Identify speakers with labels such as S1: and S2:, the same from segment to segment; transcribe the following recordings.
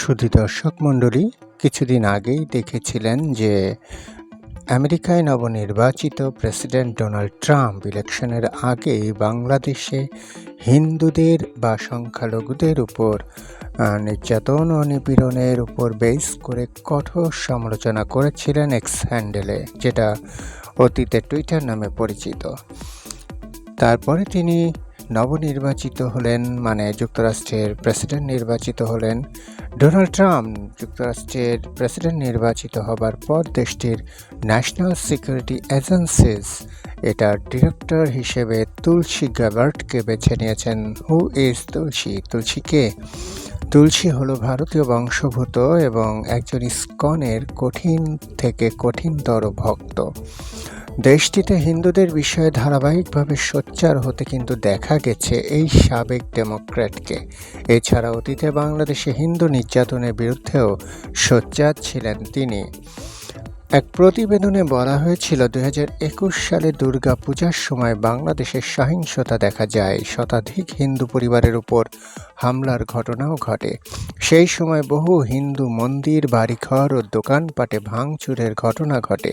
S1: শুধু দর্শক মণ্ডলী, কিছুদিন আগেই দেখেছিলেন যে আমেরিকায় নবনির্বাচিত প্রেসিডেন্ট ডোনাল্ড ট্রাম্প ইলেকশনের আগেই বাংলাদেশে হিন্দুদের বা সংখ্যালঘুদের উপর নির্যাতন ও নিপীড়নের উপর বেস করে কঠোর সমালোচনা করেছিলেন এক্স হ্যান্ডেলে, যেটা অতীতে টুইটার নামে পরিচিত। তারপরে তিনি নবনির্বাচিত হলেন মানে যুক্তরাষ্ট্রের প্রেসিডেন্ট নির্বাচিত হলেন। ডোনাল্ড ট্রাম্প যুক্তরাষ্ট্রের প্রেসিডেন্ট নির্বাচিত হবার পর দেশটির ন্যাশনাল সিকিউরিটি এজেন্সিস এটার ডিরেক্টর হিসেবে তুলসী গ্যাবার্টকে বেছে নিয়েছেন। হু ইজ তুলসী? তুলসীকে তুলসী হলো ভারতীয় বংশোদ্ভূত এবং একজন ইস্কনের কঠিন থেকে কঠিনতর ভক্ত। দেশটিতে হিন্দুদের বিষয়ে ধারাবাহিকভাবে সোচ্চার হতে কিন্তু দেখা গেছে এই সাবেক ডেমোক্র্যাটকে। এছাড়া অতীতে বাংলাদেশে হিন্দু নির্যাতনের বিরুদ্ধেও সোচ্চার ছিলেন তিনি। এক প্রতিবেদনে বলা হয়েছিল দুই হাজার একুশ সালে দুর্গা পূজার সময় বাংলাদেশে সহিংসতা দেখা যায়, শতাধিক হিন্দু পরিবারের উপর হামলার ঘটনাও ঘটে। সেই সময় বহু হিন্দু মন্দির, বাড়িঘর ও দোকানপাটে ভাঙচুরের ঘটনা ঘটে।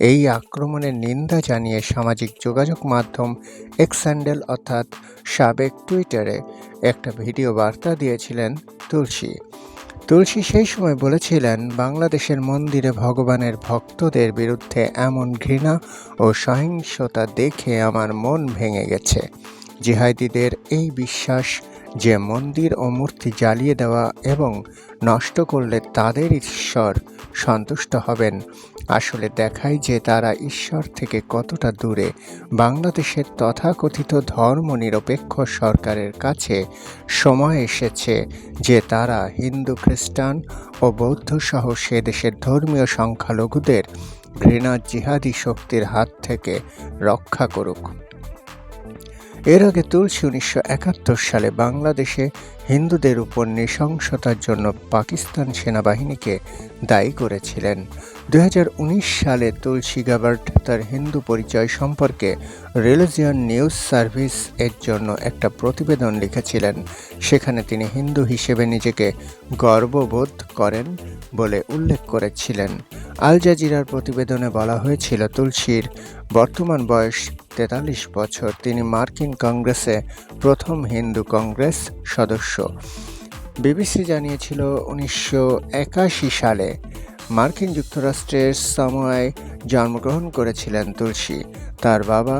S1: এই আক্রমণের নিন্দা জানিয়ে সামাজিক যোগাযোগ মাধ্যম এক্স্যান্ডেল অর্থাৎ সাবেক টুইটারে একটা ভিডিও বার্তা দিয়েছিলেন তুলসী। তুলসী সেই সময় বলেছিলেন, বাংলাদেশের মন্দিরে ভগবানের ভক্তদের বিরুদ্ধে এমন ঘৃণা ও সহিংসতা দেখে আমার মন ভেঙে গেছে। জিহাইদিদের এই বিশ্বাস যে মন্দির ও মূর্তি জ্বালিয়ে দেওয়া এবং নষ্ট করলে তাদের ঈশ্বর সন্তুষ্ট হবেন আসলে দেখায় যে তারা ঈশ্বর থেকে কতটা দূরে। বাংলাদেশের তথাকথিত ধর্মনিরপেক্ষ সরকারের কাছে সময় এসেছে যে তারা হিন্দু, খ্রিস্টান ও বৌদ্ধ সহ সে দেশের ধর্মীয় সংখ্যালঘুদের ঘৃণা জিহাদি শক্তির হাত থেকে রক্ষা করুক। এর আগে তুলসী উনিশশো একাত্তর সালে বাংলাদেশে হিন্দুদের উপর নৃশংসতার জন্য পাকিস্তান সেনাবাহিনীকে দায়ী করেছিলেন। দুই হাজার উনিশ সালে তুলসী গাবার্ট তার হিন্দু পরিচয় সম্পর্কে রিলিজিয়ন নিউজ সার্ভিস এর জন্য একটা প্রতিবেদন লিখেছিলেন। সেখানে তিনি হিন্দু হিসেবে নিজেকে গর্ববোধ করেন বলে উল্লেখ করেছিলেন। আল জাজিরার প্রতিবেদনে বলা হয়েছিল, তুলসীর বর্তমান বয়স তেতাল্লিশ বছর। তিনি মার্কিন কংগ্রেসে প্রথম হিন্দু কংগ্রেস সদস্য। বিবিসি জানিয়েছিল, উনিশশো একাশি সালে মার্কিন যুক্তরাষ্ট্রের সামোয়ায় জন্মগ্রহণ করেছিলেন তুলসী। তার বাবা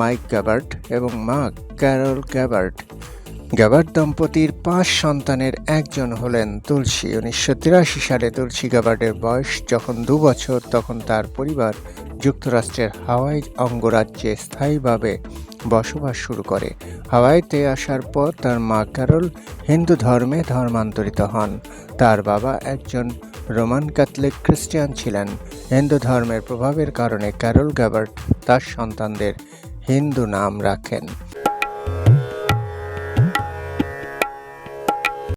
S1: মাইক গ্যাবার্ট এবং মা ক্যারল গ্যাবার্ট। গ্যাবার্ট দম্পতির পাঁচ সন্তানের একজন হলেন তুলসী। উনিশশো তিরাশি সালে তুলসী গ্যাবার্টের বয়স যখন দু বছর, তখন তার পরিবার যুক্তরাষ্ট্রের হাওয়াই অঙ্গরাজ্যে স্থায়ীভাবে বসবাস শুরু করে। হাওয়াইতে আসার পর তার মা ক্যারল হিন্দু ধর্মে ধর্মান্তরিত হন। তার বাবা একজন রোমান ক্যাথলিক খ্রিস্টিয়ান ছিলেন। হিন্দু ধর্মের প্রভাবের কারণে ক্যারল গ্যাবার্ট তার সন্তানদের হিন্দু নাম রাখেন।